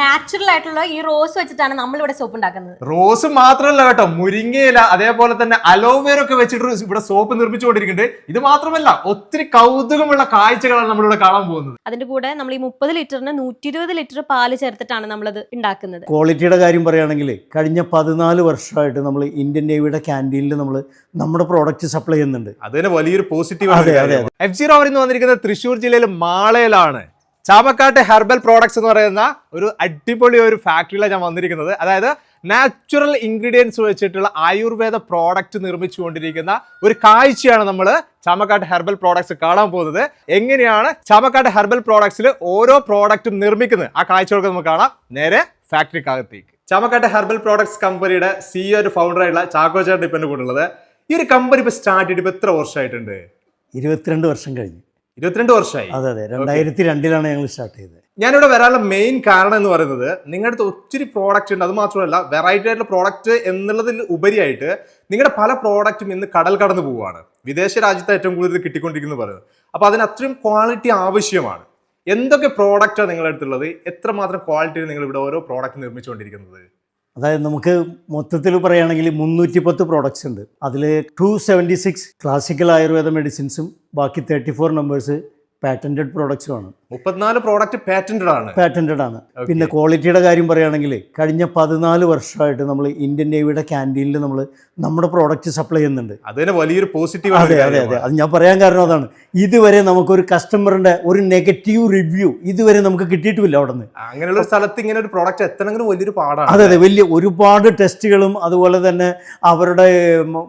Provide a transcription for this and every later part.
Natural ആയിട്ടുള്ള ഈ rose വെച്ചിട്ടാണ് നമ്മൾ ഇവിടെ സോപ്പ് ഉണ്ടാക്കുന്നത്. റോസ് മാത്രമല്ല കേട്ടോ മുരിങ്ങയില അതേപോലെ തന്നെ അലോവേര ഒക്കെ വെച്ചിട്ട് ഇവിടെ സോപ്പ് നിർമ്മിച്ചുകൊണ്ടിരിക്കുന്നുണ്ട്. ഇത് മാത്രമല്ല ഒത്തിരി കൗതുകമുള്ള കാഴ്ചകളാണ് നമ്മളിവിടെ കാണാൻ പോകുന്നത്. അതിന്റെ കൂടെ നമ്മൾ ഈ മുപ്പത് ലിറ്ററിന് നൂറ്റി ഇരുപത് ലിറ്റർ പാൽ ചേർത്തിട്ടാണ് നമ്മളത് ഉണ്ടാക്കുന്നത്. ക്വാളിറ്റിയുടെ കാര്യം പറയുകയാണെങ്കിൽ കഴിഞ്ഞ പതിനാല് വർഷമായിട്ട് നമ്മൾ ഇന്ത്യൻ നേവിയുടെ ക്യാന്റീനിൽ നമ്മൾ നമ്മുടെ പ്രോഡക്റ്റ് സപ്ലൈ ചെയ്യുന്നുണ്ട്. അതിന് വലിയൊരു പോസിറ്റീവ് എഫ് ജി റോവർ എന്ന് വന്നിരിക്കുന്നത് തൃശ്ശൂർ ജില്ലയിൽ മാളയിലാണ് ചാമക്കാട്ട് ഹെർബൽ പ്രോഡക്ട്സ് എന്ന് പറയുന്ന ഒരു അടിപൊളി ഒരു ഫാക്ടറിയിലാണ് ഞാൻ വന്നിരിക്കുന്നത്. അതായത് നാച്ചുറൽ ഇൻഗ്രീഡിയൻസ് വെച്ചിട്ടുള്ള ആയുർവേദ പ്രോഡക്റ്റ് നിർമ്മിച്ചുകൊണ്ടിരിക്കുന്ന ഒരു കാഴ്ചയാണ് നമ്മൾ ചാമക്കാട്ട് ഹെർബൽ പ്രോഡക്ട്സ് കാണാൻ പോകുന്നത്. എങ്ങനെയാണ് ചാമക്കാട്ട് ഹെർബൽ പ്രോഡക്ട്സിൽ ഓരോ പ്രോഡക്റ്റും നിർമ്മിക്കുന്നത്? ആ കാഴ്ചകളൊക്കെ നമുക്ക് കാണാം. നേരെ ഫാക്ടറിക്കകത്തേക്ക് ചാമക്കാട്ട് ഹെർബൽ പ്രോഡക്ട്സ് കമ്പനിയുടെ സിഇഒ ഒരു ഫൗണ്ടറായിട്ടുള്ള ചാക്കോ ചേട്ടൻ ഇപ്പം കൂടെ ഉള്ളത്. ഈ ഒരു കമ്പനി ഇപ്പൊ സ്റ്റാർട്ട് ചെയ്തിട്ട് ഇപ്പൊ എത്ര വർഷമായിട്ടുണ്ട് ഇരുപത്തിരണ്ട് വർഷം കഴിഞ്ഞു. ഇരുപത്തിരണ്ട് വർഷമായി അതെ അതെ. രണ്ടായിരത്തി രണ്ടിലാണ് ഞങ്ങൾ സ്റ്റാർട്ട് ചെയ്തത്. ഞാനിവിടെ വരാനുള്ള മെയിൻ കാരണം എന്ന് പറയുന്നത് നിങ്ങളുടെ അടുത്ത് ഒത്തിരി പ്രോഡക്റ്റ് ഉണ്ട്. അത് മാത്രമല്ല വെറൈറ്റി ആയിട്ടുള്ള പ്രോഡക്റ്റ് എന്നുള്ളതിൽ ഉപരിയായിട്ട് നിങ്ങളുടെ പല പ്രോഡക്റ്റും ഇന്ന് കടൽ കടന്നു പോവുകയാണ്. വിദേശ രാജ്യത്ത് ഏറ്റവും കൂടുതൽ കിട്ടിക്കൊണ്ടിരിക്കുന്നു പറയുന്നത്. അപ്പോൾ അതിന് അത്രയും ക്വാളിറ്റി ആവശ്യമാണ്. എന്തൊക്കെ പ്രോഡക്റ്റാണ് നിങ്ങളുടെ അടുത്തുള്ളത്? എത്രമാത്രം ക്വാളിറ്റിയിൽ നിങ്ങൾ ഇവിടെ ഓരോ പ്രോഡക്റ്റ് നിർമ്മിച്ചുകൊണ്ടിരിക്കുന്നത്? അതായത് നമുക്ക് മൊത്തത്തിൽ പറയുകയാണെങ്കിൽ മുന്നൂറ്റി പത്ത് പ്രോഡക്ട്സ് ഉണ്ട് അതിൽ two seventy six classical ayurveda മെഡിസിൻസും ബാക്കി തേർട്ടി ഫോർ നമ്പേഴ്സ് പാറ്റന്റഡ് പ്രോഡക്ട്സുമാണ് മുപ്പത്തിനാല് പ്രോഡക്റ്റ് പാറ്റന്റഡ് ആണ്. പാറ്റന്റഡ് ആണ്. പിന്നെ ക്വാളിറ്റിയുടെ കാര്യം പറയുകയാണെങ്കിൽ കഴിഞ്ഞ പതിനാല് വർഷമായിട്ട് നമ്മൾ ഇന്ത്യൻ നേവിയുടെ ക്യാന്റീനിൽ നമ്മൾ നമ്മുടെ പ്രോഡക്റ്റ് സപ്ലൈ ചെയ്യുന്നുണ്ട്. അതിന് വലിയൊരു പോസിറ്റീവ് അതെ അതെ അതെ. അത് ഞാൻ പറയാൻ കാരണം അതാണ്. ഇതുവരെ നമുക്കൊരു കസ്റ്റമറിന്റെ ഒരു നെഗറ്റീവ് റിവ്യൂ ഇതുവരെ നമുക്ക് കിട്ടിയിട്ടില്ല അവിടെ നിന്ന് അങ്ങനെയുള്ള സ്ഥലത്ത് ഇങ്ങനെ ഒരു പ്രോഡക്റ്റ് എത്തണമെങ്കിൽ വലിയൊരു പാടാണ്. അതെ അതെ. വലിയ ഒരുപാട് ടെസ്റ്റുകളും അതുപോലെ തന്നെ അവരുടെ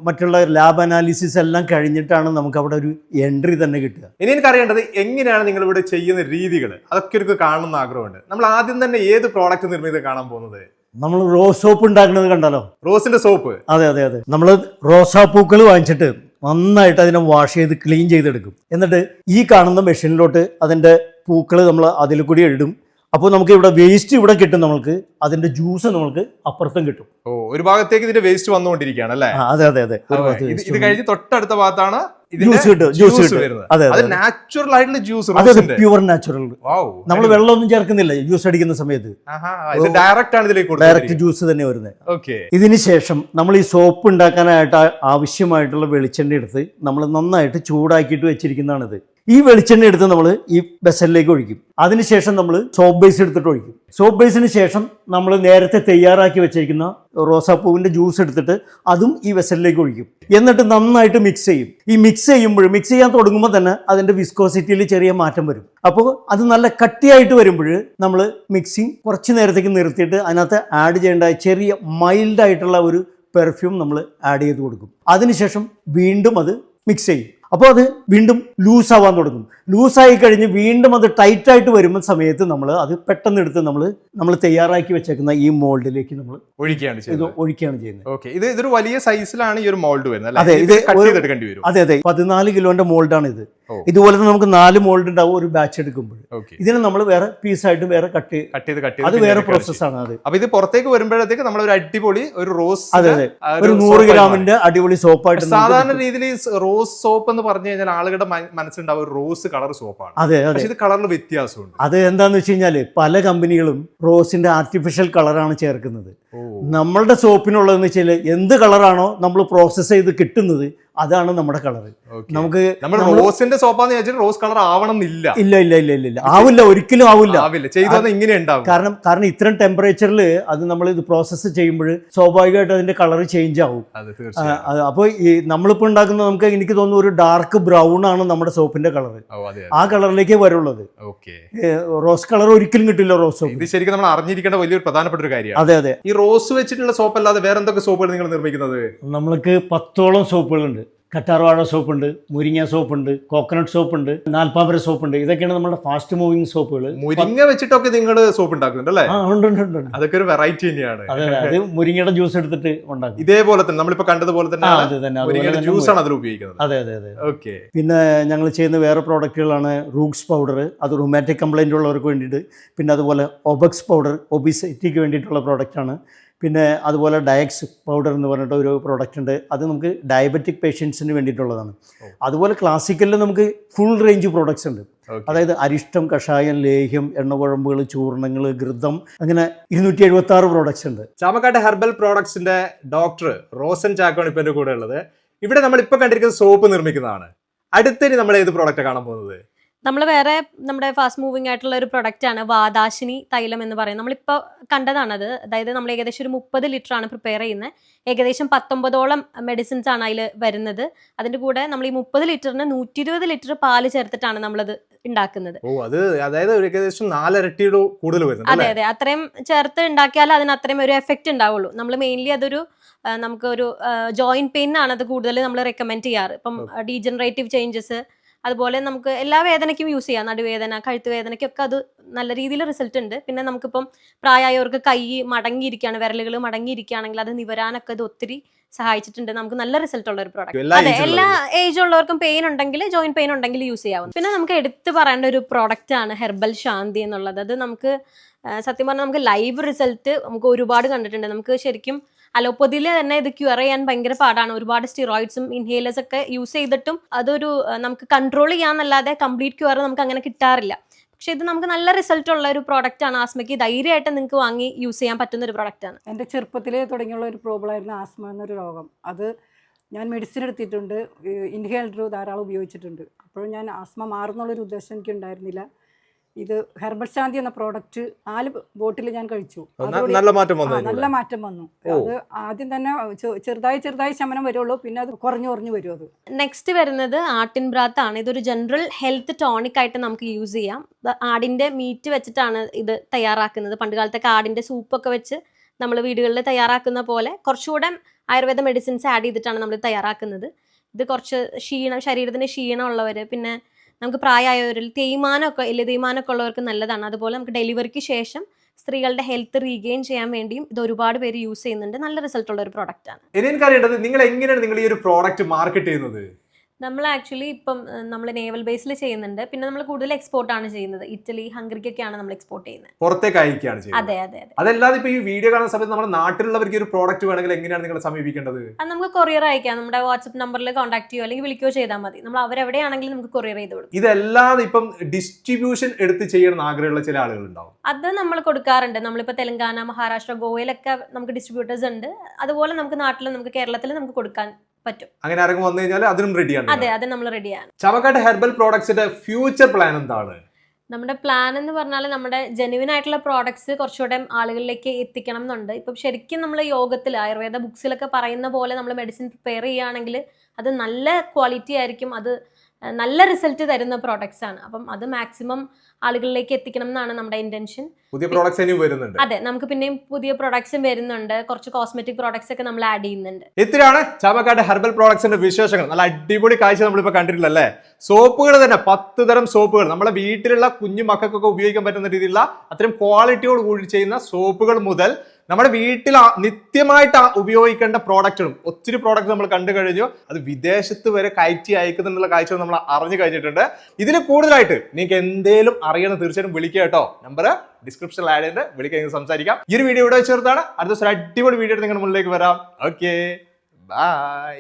മറ്റുള്ള ലാബ് അനാലിസിസ് എല്ലാം കഴിഞ്ഞിട്ടാണ് നമുക്ക് അവിടെ ഒരു എൻട്രി തന്നെ കിട്ടുക. ഇനി എനിക്ക് അറിയേണ്ടത് എങ്ങനെയാണ് നിങ്ങൾ ഇവിടെ ചെയ്യുന്ന രീതികൾ അതൊക്കെ ഒരു കാണണം ആഗ്രഹമുണ്ട്. നമ്മൾ ആദ്യം തന്നെ ഏത് പ്രോഡക്റ്റ് നിർമ്മിത കാണാൻ പോകുന്നത്? നമ്മൾ റോസ് സോപ്പ് ഉണ്ടാക്കുന്നത് കണ്ടാലോ? റോസിന്റെ സോപ്പ്. അതെ അതെ അതെ. നമ്മൾ റോസാപ്പൂക്കൾ വാങ്ങിച്ചിട്ട് നന്നായിട്ട് അതിനെ വാഷ് ചെയ്ത് ക്ലീൻ ചെയ്തെടുക്കും. എന്നിട്ട് ഈ കാണുന്ന മെഷീനിലോട്ട് അതിന്റെ പൂക്കൾ നമ്മൾ അതിൽ കൂടി ഇടും. അപ്പോൾ നമുക്ക് ഇവിടെ വേസ്റ്റ് ഇവിടെ കിട്ടും നമ്മൾക്ക്. അതിന്റെ ജ്യൂസ് നമ്മൾക്ക് അപ്പുറത്തും കിട്ടും. ഓ ഒരു ഭാഗത്തേക്ക് ഇതിന്റെ വേസ്റ്റ് വന്നുകൊണ്ടിരിക്കുകയാണ് അല്ലേ? അതെ അതെ അതെ. ഇത് കഴിഞ്ഞ് തൊട്ടടുത്ത ഭാഗത്താണ് ജ്യൂസ് കിട്ടും ജ്യൂസ് കിട്ടും. അതെ നാച്ചുറൽ ആയിട്ടുള്ള ജ്യൂസ് അതെ പ്യുവർ നാച്ചുറൽ നമ്മൾ വെള്ളമൊന്നും ചേർക്കുന്നില്ല ജ്യൂസ് അടിക്കുന്ന സമയത്ത്. ഇത് ഡയറക്റ്റ് ആണ് ഇതിലേക്ക് ഡയറക്റ്റ് ജ്യൂസ് തന്നെ വരുന്നത്. ഓക്കെ ഇതിന് ശേഷം നമ്മൾ ഈ സോപ്പ് ഉണ്ടാക്കാനായിട്ട് ആവശ്യമായിട്ടുള്ള വെളിച്ചെണ്ണ എടുത്ത് നമ്മൾ നന്നായിട്ട് ചൂടാക്കിയിട്ട് വെച്ചിരിക്കുന്നതാണിത്. ഈ വെളിച്ചെണ്ണ എടുത്ത് നമ്മൾ ഈ ബെസലിലേക്ക് ഒഴിക്കും. അതിനുശേഷം നമ്മൾ സോപ്പ് ബേസ് എടുത്തിട്ട് ഒഴിക്കും. സോപ്പ് ബേസിന് ശേഷം നമ്മൾ നേരത്തെ തയ്യാറാക്കി വെച്ചിരിക്കുന്ന റോസാപ്പൂവിന്റെ ജ്യൂസ് എടുത്തിട്ട് അതും ഈ വെസലിലേക്ക് ഒഴിക്കും. എന്നിട്ട് നന്നായിട്ട് മിക്സ് ചെയ്യും. ഈ മിക്സ് ചെയ്യുമ്പോൾ മിക്സ് ചെയ്യാൻ തുടങ്ങുമ്പോൾ തന്നെ അതിന്റെ വിസ്കോസിറ്റിയിൽ ചെറിയ മാറ്റം വരും. അപ്പോൾ അത് നല്ല കട്ടിയായിട്ട് വരുമ്പോൾ നമ്മൾ മിക്സിങ് കുറച്ച് നേരത്തേക്ക് നിർത്തിയിട്ട് അതിനകത്ത് ആഡ് ചെയ്യേണ്ട ചെറിയ മൈൽഡായിട്ടുള്ള ഒരു പെർഫ്യൂം നമ്മൾ ആഡ് ചെയ്ത് കൊടുക്കും. അതിനുശേഷം വീണ്ടും അത് മിക്സ് ചെയ്യും. അപ്പോൾ അത് വീണ്ടും ലൂസ് ആവാൻ തുടങ്ങും. ലൂസായി കഴിഞ്ഞ് വീണ്ടും അത് ടൈറ്റായിട്ട് വരുമ്പോൾ സമയത്ത് നമ്മൾ അത് പെട്ടെന്ന് എടുത്ത് നമ്മൾ നമ്മൾ തയ്യാറാക്കി വെച്ചേക്കുന്ന ഈ മോൾഡിലേക്ക് നമ്മൾ ഒഴിക്കുകയാണ് ഇത് ചെയ്യുന്നത്. ഒഴിക്കുകയാണ് ചെയ്യുന്നത്. ഓക്കെ. ഇത് ഇതൊരു വലിയ സൈസിലാണ് ഈ ഒരു മോൾഡ് വരുന്നത് അതെ, ഇത് അതെ അതെ. പതിനാല് കിലോന്റെ മോൾഡാണ് ഇത്. ഇതുപോലെ തന്നെ നമുക്ക് നാല് മോൾഡ് ഉണ്ടാവും ഒരു ബാച്ച് എടുക്കുമ്പോൾ. ഇതിന് നമ്മൾ വേറെ പീസായിട്ട് വേറെ കട്ട് കട്ട് ചെയ്ത് കട്ട് അത് വേറെ പ്രോസസ് ആണ് അത്. അപ്പൊ ഇത് പുറത്തേക്ക് വരുമ്പോഴത്തേക്ക് നമ്മൾ ഒരു അടിപൊളി ഒരു റോസ് അതെ അതെ. ഒരു നൂറ് ഗ്രാമിന്റെ അടിപൊളി സോപ്പ് ആയിട്ട് സാധാരണ രീതിയിൽ റോസ് സോപ്പ് എന്ന് പറഞ്ഞു കഴിഞ്ഞാൽ ആളുകളുടെ മനസ്സിലുണ്ടാവും ഒരു റോസ് കളർ സോപ്പാണ് അതെ അതെ. പക്ഷെ ഇത് കളറിൽ വ്യത്യാസമുണ്ട്. അത് എന്താന്ന് വെച്ച് കഴിഞ്ഞാൽ പല കമ്പനികളും റോസിന്റെ ആർട്ടിഫിഷ്യൽ കളറാണ് ചേർക്കുന്നത്. നമ്മളുടെ സോപ്പിനുള്ളതെന്ന് വെച്ചാൽ എന്ത് കളറാണോ നമ്മൾ പ്രോസസ്സ് ചെയ്ത് കിട്ടുന്നത് അതാണ് നമ്മുടെ കളർ നമുക്ക് നമ്മുടെ റോസിന്റെ സോപ്പാന്ന് വെച്ചാൽ റോസ് കളർ ആവണം എന്നില്ല ഇല്ല ഇല്ല ഇല്ല ഇല്ല ഇല്ല. ആവില്ല ഒരിക്കലും ആവില്ല. ആവില്ല. ഇങ്ങനെ ഉണ്ടാവും. കാരണം കാരണം ഇത്തരം ടെമ്പറേച്ചറിൽ അത് നമ്മൾ ഇത് പ്രോസസ്സ് ചെയ്യുമ്പോൾ സ്വാഭാവികമായിട്ട് അതിന്റെ കളർ ചേഞ്ച് ആവും. അപ്പോൾ ഈ നമ്മളിപ്പോൾ ഉണ്ടാക്കുന്ന നമുക്ക് എനിക്ക് തോന്നുന്നു ഒരു ഡാർക്ക് ബ്രൗൺ ആണ് നമ്മുടെ സോപ്പിന്റെ കളർ ആ കളറിലേക്കേ വരുള്ളത്. ഓക്കെ. റോസ് കളർ ഒരിക്കലും കിട്ടില്ല റോസ് സോപ്പ് ഇത് ശരിക്കും നമ്മൾ അറിഞ്ഞിരിക്കേണ്ട വലിയൊരു പ്രധാനപ്പെട്ട ഒരു കാര്യമാണ്. അതെ അതെ. ഈ റോസ് വെച്ചിട്ടുള്ള സോപ്പ് അല്ലാതെ വേറെ എന്തൊക്കെ സോപ്പുകൾ നിങ്ങൾ നിർമ്മിക്കുന്നത്? നമ്മൾക്ക് പത്തോളം സോപ്പുകളുണ്ട് കറ്റാർവാഴ സോപ്പുണ്ട് മുരിങ്ങ സോപ്പുണ്ട് കോക്കനട്ട് സോപ്പുണ്ട് നാൽപ്പാമ്പര സോപ്പുണ്ട്. ഇതൊക്കെയാണ് നമ്മുടെ ഫാസ്റ്റ് മൂവിങ് സോപ്പുകൾ മുരിങ്ങ വെച്ചിട്ടൊക്കെ നിങ്ങൾ സോപ്പ് ഉണ്ടാക്കുന്നുണ്ട് അല്ലേ? ഉണ്ട് ഉണ്ട്. അതൊക്കെ ഒരു വെറൈറ്റി തന്നെയാണ്. അതെ മുരിങ്ങയുടെ ജ്യൂസ് എടുത്തിട്ട് ഉണ്ടാക്കും. ഇതേപോലെ തന്നെ നമ്മളിപ്പോ കണ്ടതുപോലെ തന്നെ ജ്യൂസ് ആണ്. അതിൽ ഉപയോഗിക്കുന്നത്. അതെ അതെ അതെ. ഓക്കെ പിന്നെ ഞങ്ങൾ ചെയ്യുന്ന വേറെ പ്രോഡക്റ്റുകളാണ് റൂക്സ് പൗഡർ അത് റൊമാറ്റിക് കംപ്ലൈന്റ് ഉള്ളവർക്ക് വേണ്ടിയിട്ട് പിന്നെ അതുപോലെ ഒബക്സ് പൗഡർ ഒബിസിറ്റിക്ക് വേണ്ടിയിട്ടുള്ള പ്രോഡക്റ്റാണ് പിന്നെ അതുപോലെ ഡയക്സ് പൗഡർ എന്ന് പറഞ്ഞിട്ട് ഒരു പ്രോഡക്റ്റ് ഉണ്ട്. അത് നമുക്ക് ഡയബറ്റിക് പേഷ്യൻസിന് വേണ്ടിയിട്ടുള്ളതാണ്. അതുപോലെ ക്ലാസിക്കലിൽ നമുക്ക് ഫുൾ റേഞ്ച് പ്രോഡക്ട്സ് ഉണ്ട്. അതായത് അരിഷ്ടം കഷായം ലേഹ്യം എണ്ണ എണ്ണക്കുഴമ്പുകൾ ചൂർണങ്ങൾ ഘൃതം അങ്ങനെ ഇരുന്നൂറ്റി എഴുപത്തി ആറ് പ്രോഡക്ട്സ് ഉണ്ട്. ചാമക്കാട്ടെ ഹെർബൽ പ്രോഡക്ട്സിന്റെ ഡോക്ടർ റോസൻ ചാക്കോൺ ഇപ്പൊ കൂടെ ഉള്ളത്. ഇവിടെ നമ്മൾ ഇപ്പൊ കണ്ടിരിക്കുന്ന സോപ്പ് നിർമ്മിക്കുന്നതാണ്. അടുത്തിനി നമ്മൾ ഏത് പ്രോഡക്റ്റ് കാണാൻ പോകുന്നത്? നമ്മൾ വേറെ നമ്മുടെ ഫാസ്റ്റ് മൂവിങ് ആയിട്ടുള്ള ഒരു പ്രൊഡക്റ്റ് ആണ് വാദാശിനി തൈലം എന്ന് പറയുന്നത്. നമ്മളിപ്പോൾ കണ്ടതാണത്. അതായത് നമ്മൾ ഏകദേശം ഒരു മുപ്പത് ലിറ്റർ ആണ് പ്രിപ്പയർ ചെയ്യുന്നത് ഏകദേശം പത്തൊമ്പതോളം മെഡിസിൻസ് ആണ് അതിൽ വരുന്നത്. അതിന്റെ കൂടെ നമ്മൾ ഈ മുപ്പത് ലിറ്ററിന് നൂറ്റി ഇരുപത് ലിറ്റർ പാൽ ചേർത്തിട്ടാണ് നമ്മളത് ഉണ്ടാക്കുന്നത്. ഓ അത് അതായത് ഏകദേശം നാലരട്ടിയുടെ കൂടുതൽ അതെ അതെ. അത്രയും ചേർത്ത് ഉണ്ടാക്കിയാൽ അതിന് അത്രയും ഒരു എഫക്റ്റ് ഉണ്ടാവുള്ളൂ. നമ്മൾ മെയിൻലി അതൊരു നമുക്കൊരു നമുക്ക് ഒരു ജോയിന്റ് പെയിനാണ് അത് കൂടുതൽ നമ്മൾ റെക്കമെൻഡ് ചെയ്യാറ്. ഇപ്പം ഡീജനറേറ്റീവ് ചേഞ്ചസ് അതുപോലെ നമുക്ക് എല്ലാ വേദനയ്ക്കും യൂസ് ചെയ്യാം. നടുവേദന കഴുത്ത് വേദനയ്ക്കൊക്കെ അത് നല്ല രീതിയിൽ റിസൾട്ട് ഉണ്ട്. പിന്നെ നമുക്കിപ്പം പ്രായമായവർക്ക് കൈ മടങ്ങിയിരിക്കുകയാണ് വിരലുകൾ മടങ്ങിയിരിക്കുകയാണെങ്കിൽ അത് നിവരാനൊക്കെ ഇത് ഒത്തിരി സഹായിച്ചിട്ടുണ്ട്. നമുക്ക് നല്ല റിസൾട്ട് ഉള്ള ഒരു പ്രോഡക്റ്റ് എല്ലാ അതെ എല്ലാ ഏജ് ഉള്ളവർക്കും പെയിൻ ഉണ്ടെങ്കിൽ ജോയിന്റ് പെയിൻ ഉണ്ടെങ്കിൽ യൂസ് ചെയ്യാവും പിന്നെ നമുക്ക് എടുത്തു പറയേണ്ട ഒരു പ്രോഡക്റ്റ് ആണ് ഹെർബൽ ശാന്തി എന്നുള്ളത്. അത് നമുക്ക് സത്യം പറഞ്ഞാൽ നമുക്ക് ലൈവ് റിസൾട്ട് നമുക്ക് ഒരുപാട് കണ്ടിട്ടുണ്ട്. നമുക്ക് ശരിക്കും അലോപ്പതിയിൽ തന്നെ ഇത് ക്യൂർ ചെയ്യാൻ ഭയങ്കര പാടാണ്. ഒരുപാട് സ്റ്റിറോയിഡ്സും ഇൻഹേലേഴ്സ് ഒക്കെ യൂസ് ചെയ്തിട്ടും അതൊരു നമുക്ക് കൺട്രോൾ ചെയ്യാന്നല്ലാതെ കംപ്ലീറ്റ് ക്യൂർ നമുക്ക് അങ്ങനെ കിട്ടാറില്ല. പക്ഷെ ഇത് നമുക്ക് നല്ല റിസൾട്ട് ഉള്ള ഒരു പ്രോഡക്റ്റ് ആണ് ആസ്മയ്ക്ക്. ധൈര്യമായിട്ട് നിങ്ങൾക്ക് വാങ്ങി യൂസ് ചെയ്യാൻ പറ്റുന്ന ഒരു പ്രോഡക്റ്റ് ആണ്. എന്റെ ചെറുപ്പത്തിലേ തുടങ്ങിയുള്ള ഒരു പ്രോബ്ലം ആയിരുന്നു ആസ്മ എന്നൊരു രോഗം. അത് ഞാൻ മെഡിസിൻ എടുത്തിട്ടുണ്ട്. ഇൻഹേലർ ധാരാളം ഉപയോഗിച്ചിട്ടുണ്ട്. അപ്പോഴും ഞാൻ ആസ്മ മാറുന്നുള്ളൊരു ഉദ്ദേശം എനിക്ക് ഉണ്ടായിരുന്നില്ല ഇത് ഹെർബൽ ശാന്തി എന്ന പ്രോഡക്റ്റ് നാല് ബോട്ടിൽ ഞാൻ കഴിച്ചു. നല്ല മാറ്റം വന്നു നല്ല മാറ്റം വന്നു. അത് ആദ്യം തന്നെ ചെറുതായി ചെറുതായി ശമനം വരുള്ളൂ പിന്നെ അത് കുറഞ്ഞു കുറഞ്ഞു വരും അത്. നെക്സ്റ്റ് വരുന്നത് ആട്ടിൻ ബ്രാത്ത് ആണ്. ഇതൊരു ജനറൽ ഹെൽത്ത് ടോണിക് ആയിട്ട് നമുക്ക് യൂസ് ചെയ്യാം. ആടിന്റെ മീറ്റ് വെച്ചിട്ടാണ് ഇത് തയ്യാറാക്കുന്നത്. പണ്ട് കാലത്തൊക്കെ ആടിന്റെ സൂപ്പൊക്കെ വെച്ച് നമ്മൾ വീടുകളിൽ തയ്യാറാക്കുന്ന പോലെ കുറച്ചുകൂടെ ആയുർവേദ മെഡിസിൻസ് ആഡ് ചെയ്തിട്ടാണ് നമ്മൾ തയ്യാറാക്കുന്നത്. ഇത് കുറച്ച് ക്ഷീണം ശരീരത്തിന് ക്ഷീണമുള്ളവർ പിന്നെ നമുക്ക് പ്രായമായവരിൽ തേയ്മാനമൊക്കെ ഇല്ല തേയ്മാനമൊക്കെ ഉള്ളവർക്ക് നല്ലതാണ്. അതുപോലെ നമുക്ക് ഡെലിവറിക്ക് ശേഷം സ്ത്രീകളുടെ ഹെൽത്ത് റീഗെയിൻ ചെയ്യാൻ വേണ്ടിയും ഇത് ഒരുപാട് പേര് യൂസ് ചെയ്യുന്നുണ്ട്. നല്ല റിസൾട്ട് ഉള്ള ഒരു പ്രോഡക്റ്റ് ആണ്. ഇനി എനിക്കറിയേണ്ടത് നിങ്ങൾ എങ്ങനെയാണ് നിങ്ങൾ ഈ ഒരു പ്രോഡക്റ്റ് മാർക്കറ്റ് ചെയ്യുന്നത്? നമ്മൾ ആക്ച്വലി ഇപ്പം നമ്മൾ നേവൽ ബേസിൽ ചെയ്യുന്നുണ്ട്. പിന്നെ നമ്മൾ കൂടുതൽ എക്സ്പോർട്ട് ആണ് ചെയ്യുന്നത്. ഇറ്റലി ഹംഗറിക്കൊക്കെയാണ് നമ്മൾ എക്സ്പോർട്ട് ചെയ്യുന്നത്. പുറത്തേക്ക് അയക്കുകയാണ് ചെയ്യുന്നത്. അതെ അതെ അതെ. അതല്ലാതെ ഇപ്പൊ ഈ വീഡിയോ കാണുന്ന സമയത്ത് നമ്മുടെ നാട്ടിലുള്ളവർക്ക് ഒരു പ്രോഡക്റ്റ് വേണമെങ്കിൽ എങ്ങനെയാണ് നിങ്ങളെ സമീപിക്കേണ്ടത്? അത് നമുക്ക് കൊറിയർ അയക്കാം. നമ്മുടെ വാട്സ്ആപ്പ് നമ്പറിൽ കോൺടാക്ട് ചെയ്യുക അല്ലെങ്കിൽ വിളിക്കുകയോ ചെയ്താൽ മതി. നമ്മൾ അവരെവിടെയാണെങ്കിലും നമുക്ക് കൊറിയർ ചെയ്ത് കൊടുക്കും. ഇതല്ലാതെ ഇപ്പം ഡിസ്ട്രിബ്യൂഷൻ എടുത്ത് ചെയ്യണം ആഗ്രഹമുള്ള ചില ആളുകൾ ഉണ്ടാവും അത് നമ്മൾ കൊടുക്കാറുണ്ട്. നമ്മളിപ്പോൾ തെലങ്കാന മഹാരാഷ്ട്ര ഗോവയിലൊക്കെ നമുക്ക് ഡിസ്ട്രിബ്യൂട്ടേഴ്സ് ഉണ്ട്. അതുപോലെ നമുക്ക് നാട്ടിൽ നമുക്ക് കേരളത്തിൽ നമുക്ക് കൊടുക്കാൻ പറ്റും. അങ്ങനെ ആരെങ്കിലും വന്നു കഴിഞ്ഞാൽ അതിനും റെഡിയാണ് അതെ അത് നമ്മൾ റെഡിയാണ് ചവക്കാട്ട് ഹെർബൽ പ്രോഡക്ട്സിന്റെ ഫ്യൂച്ചർ പ്ലാൻ എന്താണ്? നമ്മുടെ പ്ലാൻ എന്ന് പറഞ്ഞാൽ നമ്മുടെ ജെനുവിൻ ആയിട്ടുള്ള പ്രോഡക്ട്സ് കുറച്ചുകൂടെ ആളുകളിലേക്ക് എത്തിക്കണം എന്നുണ്ട്. ഇപ്പം ശരിക്കും നമ്മൾ യോഗത്തിൽ ആയുർവേദ ബുക്സിലൊക്കെ പറയുന്ന പോലെ നമ്മൾ മെഡിസിൻ പ്രിപ്പയർ ചെയ്യുകയാണെങ്കിൽ അത് നല്ല ക്വാളിറ്റി ആയിരിക്കും. അത് നല്ല റിസൾട്ട് തരുന്ന പ്രോഡക്ട്സ് ആണ്. അപ്പം അത് മാക്സിമം ആളുകളിലേക്ക് എത്തിക്കണം എന്നാണ് നമ്മുടെ ഇന്റൻഷൻ പുതിയ പ്രോഡക്ട്സ് ഇനിയും വരുന്നുണ്ട്. അതെ നമുക്ക് പിന്നെയും പുതിയ പ്രോഡക്ട്സും വരുന്നുണ്ട്. കുറച്ച് കോസ്മെറ്റിക് പ്രോഡക്ട്സ് ഒക്കെ നമ്മൾ ആഡ് ചെയ്യുന്നുണ്ട്. ഇത്രയാണ് ചാമക്കാട് ഹെർബൽ പ്രോഡക്ട്സിന്റെ വിശേഷങ്ങൾ. നല്ല അടിപൊളി കാഴ്ച നമ്മളിപ്പോ കണ്ടിട്ടില്ലല്ലേ സോപ്പുകൾ തന്നെ പത്ത് തരം സോപ്പുകൾ. നമ്മുടെ വീട്ടിലുള്ള കുഞ്ഞു മക്കൾക്കൊക്കെ ഉപയോഗിക്കാൻ പറ്റുന്ന രീതിയിലുള്ള അത്രയും ക്വാളിറ്റിയോട് കൂടി ചെയ്യുന്ന സോപ്പുകൾ മുതൽ നമ്മുടെ വീട്ടിൽ നിത്യമായിട്ട് ഉപയോഗിക്കേണ്ട പ്രോഡക്റ്റുകളും ഒത്തിരി പ്രോഡക്റ്റ് നമ്മൾ കണ്ടു കഴിഞ്ഞു. അത് വിദേശത്ത് വരെ കയറ്റി അയക്കുന്നുള്ള കാഴ്ച നമ്മൾ അറിഞ്ഞു കഴിഞ്ഞിട്ടുണ്ട്. ഇതിൽ കൂടുതലായിട്ട് നിങ്ങൾക്ക് എന്തെങ്കിലും അറിയണം തീർച്ചയായിട്ടും വിളിക്കുക കേട്ടോ. നമ്പർ ഡിസ്ക്രിപ്ഷനിൽ ആഡ് ചെയ്ത് വിളിക്കാൻ സംസാരിക്കാം. ഈ ഒരു വീഡിയോ ഇവിടെ ചേർത്താണ് അടുത്ത ദിവസം അടിപൊളി വീഡിയോ നിങ്ങളുടെ മുന്നിലേക്ക് വരാം. Okay bye